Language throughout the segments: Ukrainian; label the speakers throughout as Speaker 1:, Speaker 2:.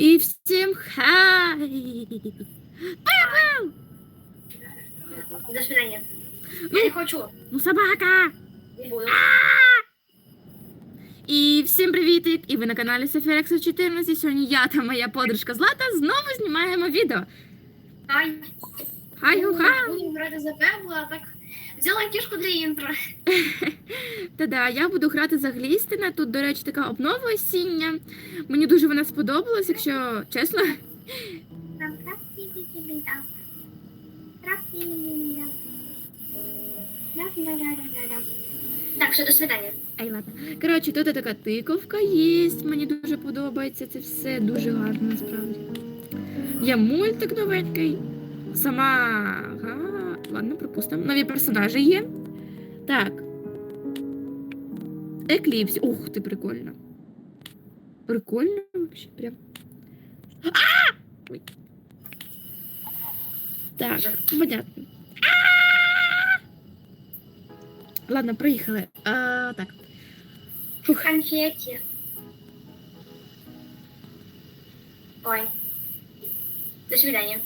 Speaker 1: І всім хай!
Speaker 2: До свидания. Я не хочу.
Speaker 1: Ну, собака!
Speaker 2: Не буду.
Speaker 1: І всім привітик! І ви на каналі Софірекса 14. Сьогодні я та моя подружка Злата знову знімаємо відео.
Speaker 2: Ай.
Speaker 1: Хай хуха!
Speaker 2: Буду грати за Пеблу, а так взяла кішку для інтро.
Speaker 1: Та-да, я буду грати за Глістина. Тут, до речі, така обнова осіння. Мені дуже вона сподобалась, якщо чесно.
Speaker 2: Так, все, до свидания.
Speaker 1: Ай, ладно. Коротше, тут така тиковка є. Мені дуже подобається це все дуже гарно насправді. Є мультик новенький. Сама. Ага. Ладно, пропустимо. Нові персонажі є. Так. Екліпс. Ух ти, прикольно. Прикольно вообще, прям. А! Ой. Так, понятно. А! Ладно, проїхали. А, так. Фух.
Speaker 2: Конфетти. Ой. До свидания.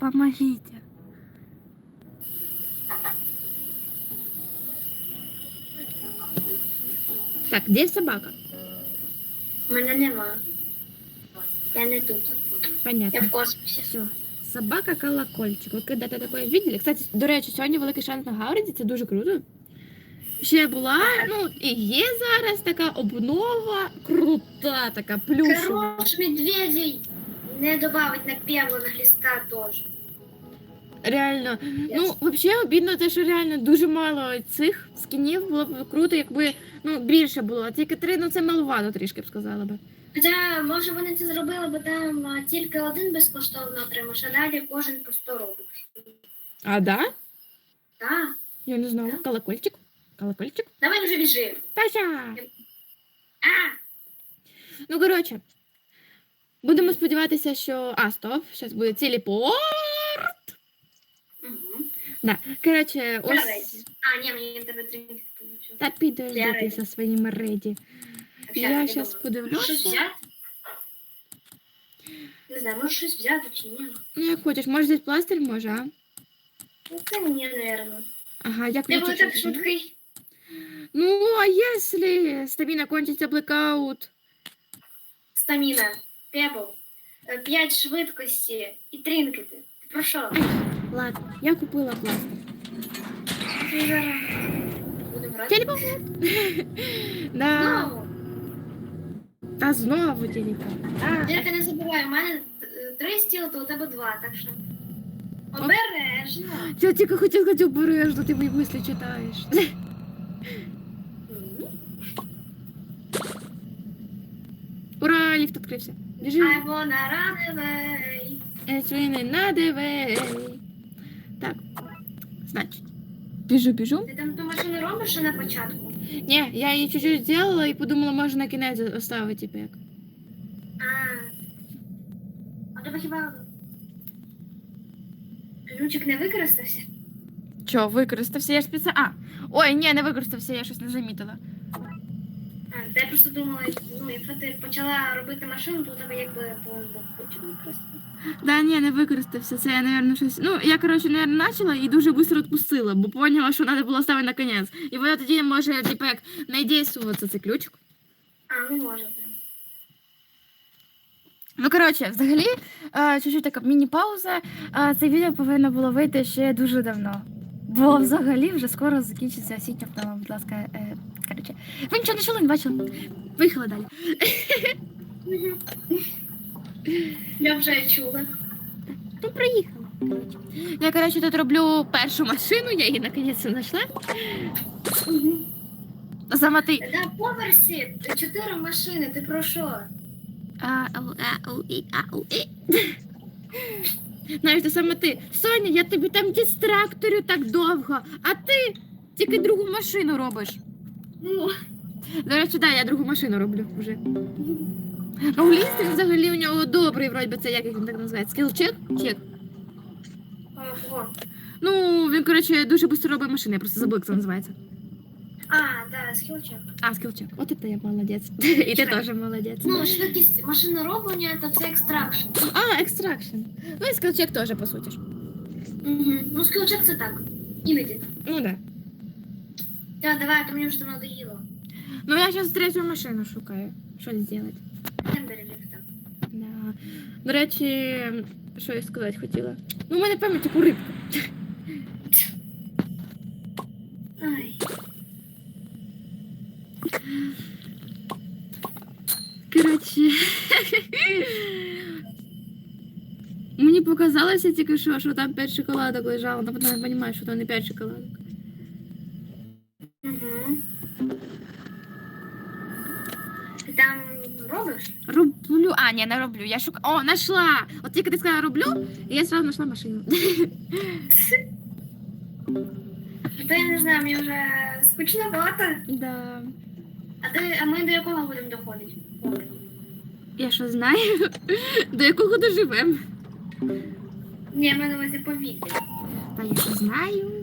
Speaker 1: Помогите. Так, где собака?
Speaker 2: Мене нема. Я не тут. Я
Speaker 1: Понятно.
Speaker 2: в космосі.
Speaker 1: Все. Собака колокольчик. Ви когда-то такое видели? Кстати, до речі, сьогодні великий шанс на Гавриді, це дуже круто. Ще була, ну і є зараз така обнова крута, така плюшева.
Speaker 2: Хорош медведей не добавить на пеблу на глиста тоже.
Speaker 1: Реально. Ну, взагалі обідно те, що реально дуже мало цих скінів. Було б круто, якби ну, більше було. А тільки три, ну це маловато трішки б сказала би.
Speaker 2: Хоча, може, вони це зробили, бо там а, тільки один безкоштовно отримаєш, а далі кожен по 100 робить.
Speaker 1: А, да?
Speaker 2: Так.
Speaker 1: Я не знала.
Speaker 2: Так.
Speaker 1: Колокольчик. Колокольчик.
Speaker 2: Давай вже біжи.
Speaker 1: Тася!
Speaker 2: А!
Speaker 1: Ну, коротше. Будемо сподіватися, що. А, стоп, зараз буде телепорт.
Speaker 2: Угу.
Speaker 1: Да. Коротше, ось.
Speaker 2: А, ні, мені треба тренінг получити.
Speaker 1: Та підожди
Speaker 2: Я
Speaker 1: ти зі своїми реді. Я зараз подивлюся.
Speaker 2: Не знаю, може щось взяти чи ні.
Speaker 1: Ну, як хочеш, може здесь пластир, може, а?
Speaker 2: Ну, це ні, наверное.
Speaker 1: Ага, я
Speaker 2: Ти був так швидкий.
Speaker 1: Ну, а если стамина кончится блекаут?
Speaker 2: Стаміна, пепл, е, п'ять швидкості і тринкети. Ти про що?
Speaker 1: Ладно, я купила
Speaker 2: грати.
Speaker 1: Телефон. Да, та знову телефон. Да.
Speaker 2: Тільки не забувай, у мене три стіли, то у тебе два, так що. Обережно.
Speaker 1: Я тільки хотів сказати обережно, ти мої мислі читаєш. Ура, ліфт відкрився. Біжи.
Speaker 2: I wanna run away.
Speaker 1: На дивей. Так, значить. Біжу, біжу.
Speaker 2: Ти там ту машину робиш ще на початку?
Speaker 1: Ні, я її чуть-чуть зробила і подумала, може на кінець оставити типу як.
Speaker 2: А. А тебе хіба ключик не використався?
Speaker 1: Чо, використався? Я ж спеціально. А! Ой, ні, не використався, я щось не замітила.
Speaker 2: А, та я просто думала, ну, якщо ти почала робити машину, то у тебе якби повинен був ключик використати.
Speaker 1: Да, ні, не використався. Це я, напевно, щось. Ну, я, коротше, наверное, почала і дуже швидко відпустила, бо поняла, що треба було ставити на кінець. І воно тоді може, типу, як не дійствуватися цей ключик.
Speaker 2: А, ну може.
Speaker 1: Ну, коротше, взагалі, е, чуть-чуть така міні-пауза. Е, Це відео повинно було вийти ще дуже давно. Бо взагалі вже скоро закінчиться осіння вдома, будь ласка. е, Коротше, ви нічого не чули, не бачили. Поїхали далі.
Speaker 2: Я вже чула.
Speaker 1: Ну, приїхали. Коротше. Я, коротше, тут роблю першу машину, я її наконець знайшла. Саме ти.
Speaker 2: На поверсі чотири машини, ти про що?
Speaker 1: Ау, ау, і, ау, і. Знаєш, це саме ти. Соня, я тобі там дистракторю так довго, а ти тільки другу машину робиш.
Speaker 2: Ну,
Speaker 1: До речі, да, я другу машину роблю вже. Ну, глістер взагалі у нього добрий, вроді би, це як він так називається? Скіл-чек? Чек. Ну, він, коротше, дуже швидко робить машини, я просто забула, як це називається.
Speaker 2: А, да, скілчек.
Speaker 1: А, скіл-чек. От і ти молодець. І ти теж молодець.
Speaker 2: Ну, швидкість машинороблення це екстракшн.
Speaker 1: А, екстракшн. Ну і скіл-чек теж, по суті. ж.
Speaker 2: Угу. Ну, скілчек це так. Іноді.
Speaker 1: Ну, да.
Speaker 2: Так, давай, то мені вже надоїло.
Speaker 1: Ну, я зараз третю машину шукаю. Що зробити?
Speaker 2: Тендери
Speaker 1: До речі, що я сказати хотіла? Ну, у мене пам'ять як у рибки.
Speaker 2: Ай.
Speaker 1: Коротше. Мені показалося тільки що, що там 5 шоколадок лежало, але потім я розумію, що там не 5 шоколадок.
Speaker 2: Угу. Ти там робиш?
Speaker 1: Роблю. А, ні, не роблю. Я шук... О, знайшла! От тільки ти сказала роблю, і я сразу знайшла машину.
Speaker 2: То я не знаю, мені вже скучновато.
Speaker 1: Да.
Speaker 2: А, ти, а ми до якого будемо доходити?
Speaker 1: Я що знаю, до якого доживемо.
Speaker 2: Ні, ми на увазі повітря.
Speaker 1: Та я що знаю.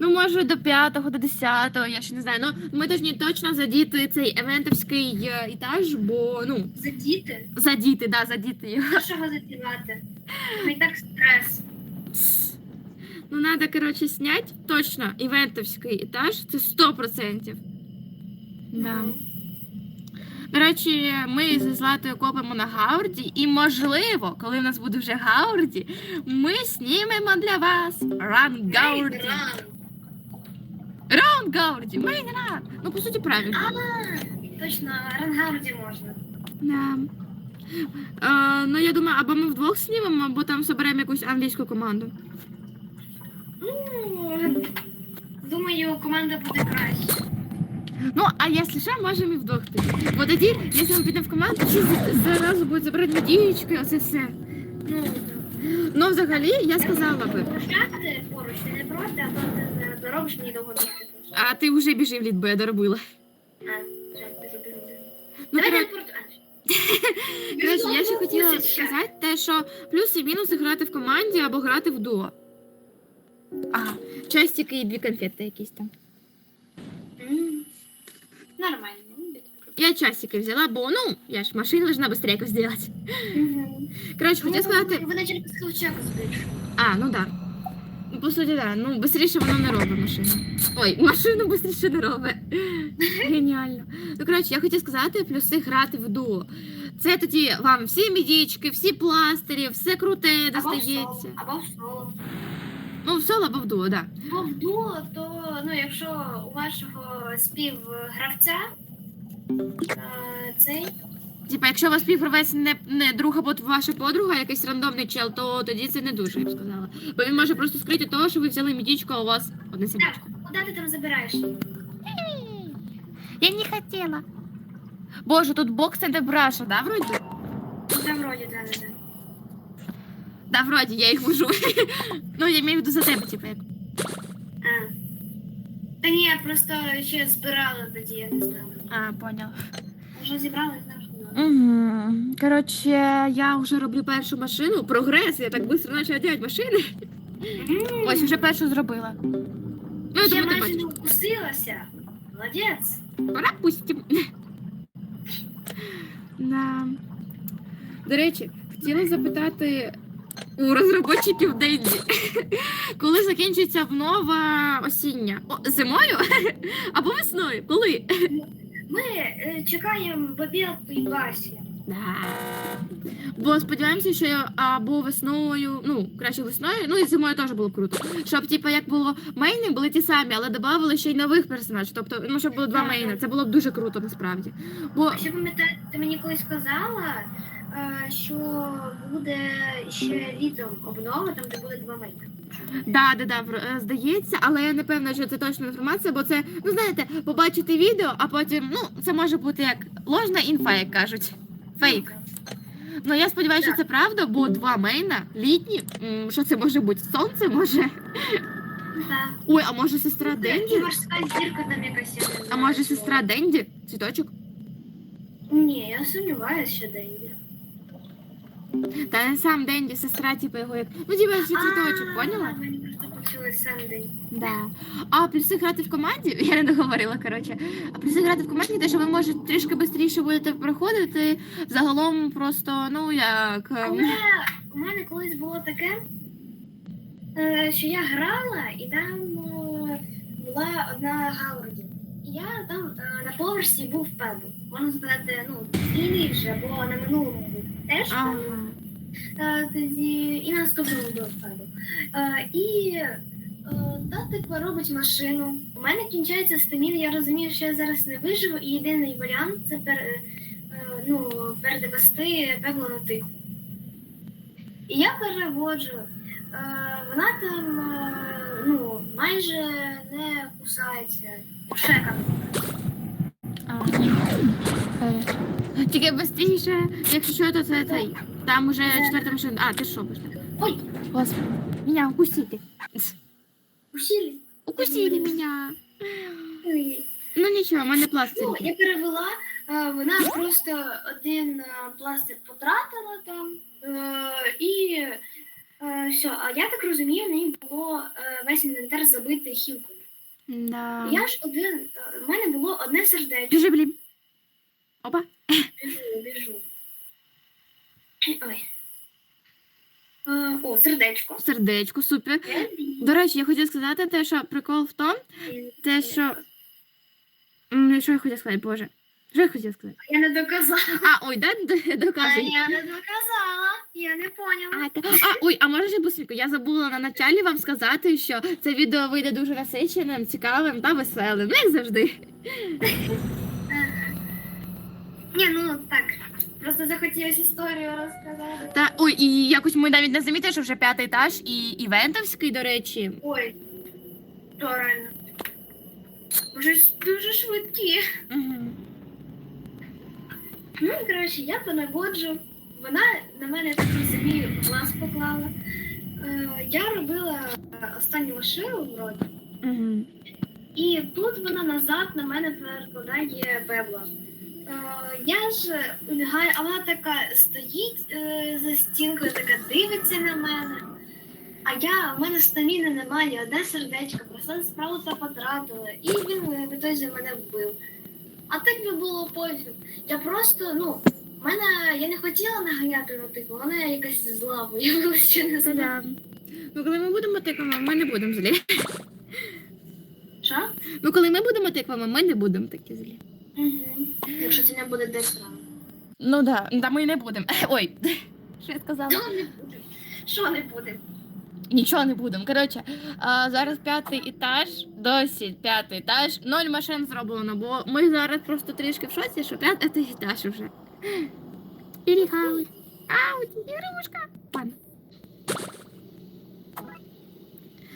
Speaker 1: Ну, може, до п'ятого, до десятого, я ще не знаю. Ну, ми повинні точно задіти цей евентовський е, етаж, бо, ну,
Speaker 2: Задіти?
Speaker 1: задіти, да, задіти його.
Speaker 2: Нашого задівати? Так стрес.
Speaker 1: Ну, треба, коротше, зняти точно івентовський етаж, це 100%. Да. До речі, ми зі Златою копимо на Гаурді, і можливо, коли в нас буде вже Гаурді, ми знімемо для вас Run Гаурді.
Speaker 2: Ран.
Speaker 1: Гаурді, Main Ну, по суті, правильно.
Speaker 2: А, точно, рангарді можна.
Speaker 1: Да. Е, ну, я думаю, або ми вдвох знімемо, або там соберемо якусь англійську команду.
Speaker 2: Ну, думаю, команда буде краще.
Speaker 1: Ну, а якщо що, можемо і вдвох піти. Бо тоді, якщо ми підемо в команду, всі зразу будуть забирати медійки, оце все.
Speaker 2: Ну,
Speaker 1: Ну, взагалі, я сказала би.
Speaker 2: Гуляти поруч ти не проти, а то ти не доробиш мені довго бігти.
Speaker 1: А ти вже біжив лід, бо я доробила.
Speaker 2: А.
Speaker 1: Ну,
Speaker 2: Давай
Speaker 1: коротше,
Speaker 2: телепорт.
Speaker 1: коротше, я ще хотіла
Speaker 2: Мусить ще.
Speaker 1: сказати те, що плюс і мінуси грати в команді або грати в дуо. Ага, частики і дві конфети якісь там.
Speaker 2: М, Нормально.
Speaker 1: Я часики взяла, бо ну, я ж машину должна быстрее якось зробити. Коротше, хотіла сказати.
Speaker 2: Ви начали скілчеку збити.
Speaker 1: А, ну да. По суті, да. Ну, швидше воно не робить машину. Ой, машину швидше не робить. Геніально. Ну, коротше, я хотіла сказати, плюси грати в дуо. Це тоді вам всі мідічки, всі пластирі, все круте
Speaker 2: Або
Speaker 1: достається.
Speaker 2: Або в соло.
Speaker 1: Ну, в соло або в дуо, да.
Speaker 2: Бо в дуо, то ну, якщо у вашого співгравця е, цей
Speaker 1: Типа, якщо у вас співгравець не, не друг або ваша подруга, якийсь рандомний чел, то тоді це не дуже, я б сказала. Бо він може просто скрити того, що ви взяли мідічку, а у вас одне сердечко.
Speaker 2: куди ти там забираєш?
Speaker 1: Я не хотіла. Боже, тут бокс не браша, да, вроді?
Speaker 2: Там вроді да, да, да.
Speaker 1: Да, вроді, я їх вожу. ну, я маю в виду за тебе, типу, як.
Speaker 2: А. Та ні, я просто ще збирала тоді, я не знала.
Speaker 1: А, понял.
Speaker 2: Вже що було.
Speaker 1: Угу. Коротше, я вже роблю першу машину. Прогрес, я так швидко почала робити машини. Ось вже першу зробила. Ну, я
Speaker 2: майже не укусилася. Молодець.
Speaker 1: Пора пустим. да. До речі, хотіла запитати у розробників Денді, коли закінчиться обнова осіння? О, зимою або весною? Коли?
Speaker 2: Ми е, чекаємо Бабілку і Басі.
Speaker 1: Да. Бо сподіваємося, що або весною, ну, краще весною, ну і зимою теж було б круто. Щоб, типу, як було мейни, були ті самі, але додавали ще й нових персонажів. Тобто, ну, щоб було два мейни. Це було б дуже круто насправді. Бо
Speaker 2: А ще пам'ятаєте, ти мені колись казала, що буде ще літом обнова, там де буде два мейна.
Speaker 1: да, да, да, в- е, здається, але я не певна, що це точна інформація, бо це, ну знаєте, побачити відео, а потім, ну, це може бути як ложна інфа, як кажуть. Фейк. Ну я сподіваюся, що це правда, бо два мейна літні. м, Що це може бути? Сонце може?
Speaker 2: Так.
Speaker 1: Ой, а може сестра
Speaker 2: І
Speaker 1: Денді?
Speaker 2: морська зірка там якась. я не
Speaker 1: А
Speaker 2: знаю,
Speaker 1: може
Speaker 2: що.
Speaker 1: сестра Денді? Цвіточок?
Speaker 2: Ні, я сумніваюся, що Денді.
Speaker 1: Та не сам Денді, сестра, типу його як. Ну, типу, ще цвіточок,
Speaker 2: А,
Speaker 1: поняла?
Speaker 2: Сам день.
Speaker 1: Да. А плюси грати в команді, я не договорила, коротше. А плюси грати в команді, те, що ви можете трішки швидше будете проходити. Загалом просто, ну як. ем,
Speaker 2: Але у мене колись було таке, е, що я грала, і там е, була одна Гаурді. І я там е, на поверсі був пебл. Можна сказати, ну, війни вже, бо на минулому був теж
Speaker 1: Ага.
Speaker 2: Е, і на наступному був. Е, І е, типу робить машину. У мене кінчається стамін, я розумію, що я зараз не виживу, і єдиний варіант це пер, ну, передвести пебло на тику. І я переводжу. Вона там ну, майже не кусається. Шека.
Speaker 1: Тільки швидше, якщо що, то це цей. Там уже четверта машина. А, ти що будеш?
Speaker 2: Ой,
Speaker 1: Господи, меня укусили.
Speaker 2: усілі.
Speaker 1: Укусили меня.
Speaker 2: Ой.
Speaker 1: Ну нічого, в мене пластир.
Speaker 2: Ну, я перевела, е, вона просто один е, пластир потратила там. е, І все. А я так розумію, в неї було весь інвентар забитий хілкою.
Speaker 1: Да.
Speaker 2: Я ж один, в мене було одне сердечко.
Speaker 1: Біжи, блін. Опа.
Speaker 2: Біжу. Ой. Е, О, сердечко.
Speaker 1: Сердечко, супер. До речі, я хотіла сказати те, що прикол в тому, те, що. М, Що я хотіла сказати, Боже? Що я хотіла сказати?
Speaker 2: Я не доказала.
Speaker 1: А, ой, да, д-
Speaker 2: А
Speaker 1: доказуй.
Speaker 2: я не доказала. Я не поняла.
Speaker 1: А, та- а, ой, а може ще бусинку, я забула на началі вам сказати, що це відео вийде дуже насиченим, цікавим та веселим, ну, як завжди.
Speaker 2: Ні, ну так. Просто захотілося історію розказати.
Speaker 1: Та ой, і якось ми навіть не замітили, що вже п'ятий етаж і івентовський, до речі.
Speaker 2: Ой, то реально. Вже ж дуже швидкі.
Speaker 1: Угу.
Speaker 2: Ну, і, коротше, я понаводжу. Вона на мене такий собі глаз поклала. Е, я робила останню машину вроді.
Speaker 1: Угу.
Speaker 2: І тут вона назад на мене перекладає пебла. Е, я ж убігаю, а вона така стоїть е, за стінкою, така дивиться на мене. А я, в мене стаміни немає, одне сердечко, просто справу та потратила. І він е, в ітозі мене вбив. А так би було пофіг. Я просто, ну, в мене я не хотіла наганяти на типу, вона якась зла виявилася, що не.
Speaker 1: Да. Ну, коли ми будемо тиквами, ми не будемо злі.
Speaker 2: Що?
Speaker 1: Ну, коли ми будемо тиквами, ми не будемо такі злі.
Speaker 2: Якщо це не буде десь.
Speaker 1: Ну да, да ми не будемо. Ой, що я сказала?
Speaker 2: Що не? Що не буде?
Speaker 1: Нічого не будемо. Коротше, а, зараз п'ятий етаж, досі п'ятий етаж. Ноль машин зроблено, бо ми зараз просто трішки в шоці, що п'ятий етаж вже. Перехали. Ау, ігрушка. Ладно.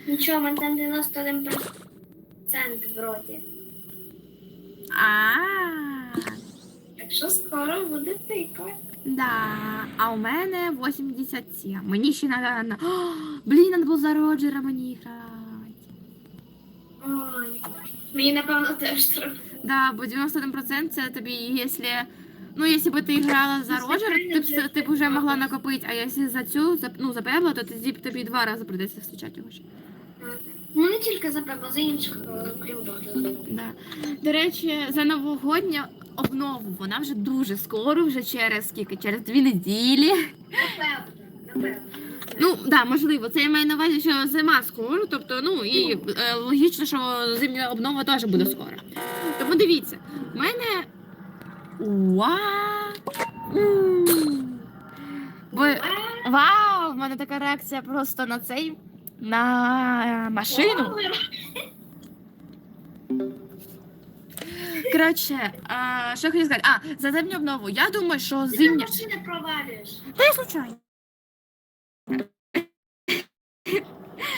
Speaker 2: Нічого, мене там 91% вроді.
Speaker 1: А,
Speaker 2: Так що скоро буде тика.
Speaker 1: да. А у мене 87. Мені ще на. О, блін, надо було за Роджера мені грати.
Speaker 2: Ой. Мені напевно теж треба.
Speaker 1: Да, бо 91% це тобі, якщо... Ну, якщо б ти грала за Роджера, ти б, ти б вже могла накопити, а якщо за цю, за, ну, за Пебло, то тоді б тобі два рази придеться зустрічати його ще.
Speaker 2: Ну не тільки за Пепа, за інших, е, крім.
Speaker 1: Да. До речі, за новогодню обнову, вона вже дуже скоро, вже через скільки? Через дві неділі.
Speaker 2: Напевно, напевно.
Speaker 1: Ну, да, можливо, це я маю на увазі, що зима скоро, тобто, ну і е, логічно, що зимня обнова теж буде скоро. Тому дивіться, в мене. Уа! М. Ви... Вау! В мене така реакція просто на цей. На машину. Коротше, а, що я хотів сказати? А, за зимню обнову. Я думаю, що
Speaker 2: Ти
Speaker 1: зимня.
Speaker 2: машини провалюєш.
Speaker 1: Та я случайно.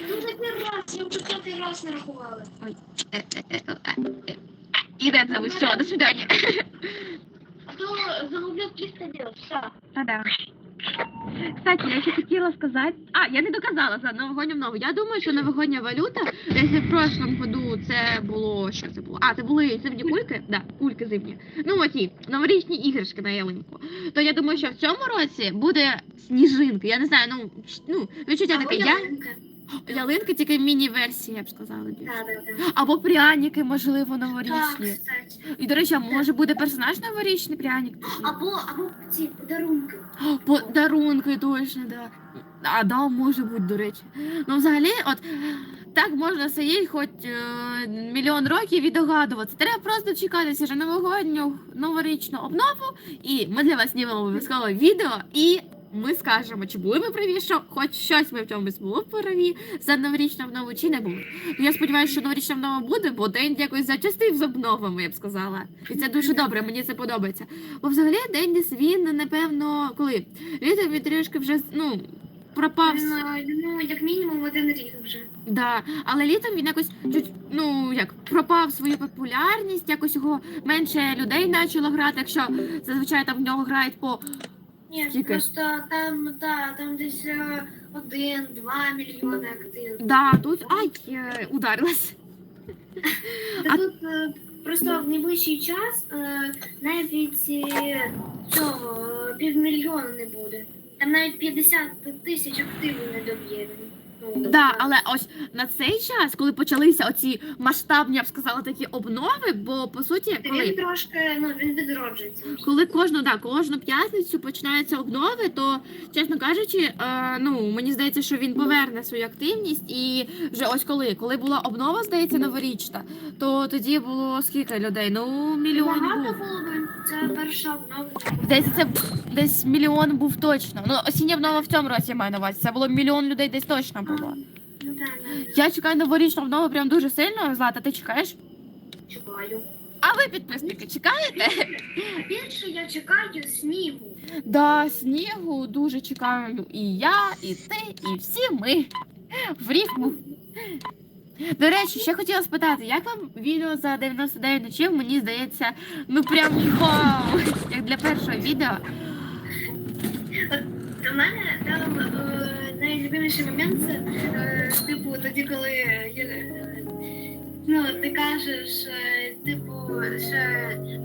Speaker 2: Ну такий раз, я вже п'ятий раз не рахувала.
Speaker 1: Ирина, вы все, до свидания.
Speaker 2: А то загублю 300 дел, все.
Speaker 1: А, да. Кстати, я ще хотіла сказати. А, я не доказала за новогодню нову. Я думаю, що новогодня валюта, якщо в прошлому году це було. Що це було? А, це були зимні кульки? Да, кульки зимні. Ну оті, новорічні іграшки на ялинку. То я думаю, що в цьому році буде сніжинка. Я не знаю, ну, ну відчуття таке. Я...
Speaker 2: ялинка.
Speaker 1: Тільки міні-версія, я б сказала. більше.
Speaker 2: Да, да, да.
Speaker 1: Або пряники, можливо,
Speaker 2: Так,
Speaker 1: новорічні.
Speaker 2: кстати.
Speaker 1: І, до речі, а може буде персонаж новорічний пряник?
Speaker 2: Або, або ці подарунки.
Speaker 1: Подарунки точно, да. А, да, може бути, до речі. Ну, взагалі, от так можна сидіти хоч е, мільйон років і догадуватися. Треба просто чекатися вже новогодню новорічну обнову, і ми для вас знімемо обов'язково відео, і ми скажемо, чи були ми праві, що хоч щось ми в цьому були праві за новорічну обнову, чи не були. Ну, я сподіваюся, що новорічна обнова буде, бо день якось зачастив з обновами, я б сказала. І це дуже добре, мені це подобається. Бо взагалі Денніс він, напевно, коли літом він трішки вже ну, пропав.
Speaker 2: Е, ну, як мінімум один рік вже.
Speaker 1: Да, але літом він якось чуть, ну як пропав свою популярність, якось його менше людей почало грати, якщо зазвичай там в нього грають по
Speaker 2: Ні,
Speaker 1: Скільки?
Speaker 2: просто там, да, там десь е, один-два мільйони активів.
Speaker 1: да, тут ай е, ударилась.
Speaker 2: Та
Speaker 1: А-
Speaker 2: тут е, просто в найближчий час е, навіть е, цього е, півмільйона не буде. Там навіть 50 тисяч активів не доб'є.
Speaker 1: Да, але ось на цей час, коли почалися оці масштабні, я б сказала, такі обнови, бо по суті, коли
Speaker 2: Він трошки ну, він відроджується.
Speaker 1: Коли кожну, да, кожну п'ятницю починаються обнови, то чесно кажучи, е, ну мені здається, що він поверне свою активність. І вже ось коли, коли була обнова, здається, новорічна, то тоді було скільки людей? Ну мільйон
Speaker 2: Багато
Speaker 1: був.
Speaker 2: було б. Це перша обнова.
Speaker 1: Здається, це десь мільйон був точно. Ну осіння обнова в цьому році я маю на увазі. Це було мільйон людей десь точно було.
Speaker 2: Ну да, да,
Speaker 1: Я чекаю новорічну обнову прям дуже сильно. Злата, ти чекаєш?
Speaker 2: чекаю.
Speaker 1: А ви підписники чекаєте?
Speaker 2: Більше я чекаю снігу.
Speaker 1: Да, снігу дуже чекаю і я, і ти, і всі ми в ріхму. До речі, ще хотіла спитати, як вам відео за 99 ночів? Мені здається, ну прям вау! Як для першого відео.
Speaker 2: У мене там е, найлюбиміший момент це е, типу тоді, коли е, ну, ти кажеш, е, типу, що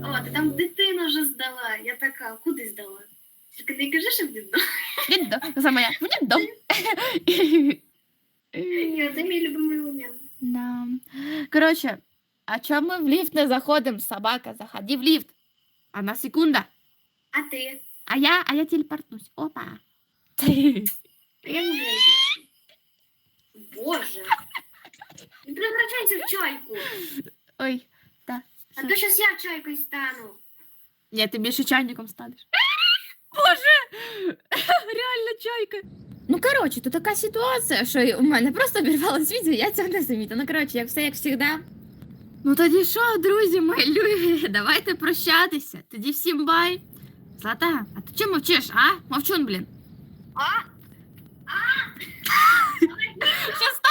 Speaker 2: о, ти там дитину вже здала. Я така, куди здала? Тільки не кажи, що віддала.
Speaker 1: Віддо. Саме я. Віддо.
Speaker 2: Ні, Це мій любимий момент.
Speaker 1: Да. Коротше, а чому ми в ліфт не заходимо? Собака, заходи в ліфт. Одна секунда.
Speaker 2: А ти?
Speaker 1: А я, а я телепортнусь. Опа.
Speaker 2: Я не знаю. Боже. Не превращайся в чайку.
Speaker 1: Ой, да.
Speaker 2: А то зараз я чайкою стану.
Speaker 1: Ні, ти більше чайником станеш. Боже! Реально чайка. Ну, коротше, тут така ситуація, що у мене просто обірвалось відео, я цього не замітила. Ну, коротше, як все як завжди. Ну тоді що, друзі мої любі, давайте прощатися. Тоді всім бай. Злата, а ти чому мовчиш, а? Мовчун, блін. just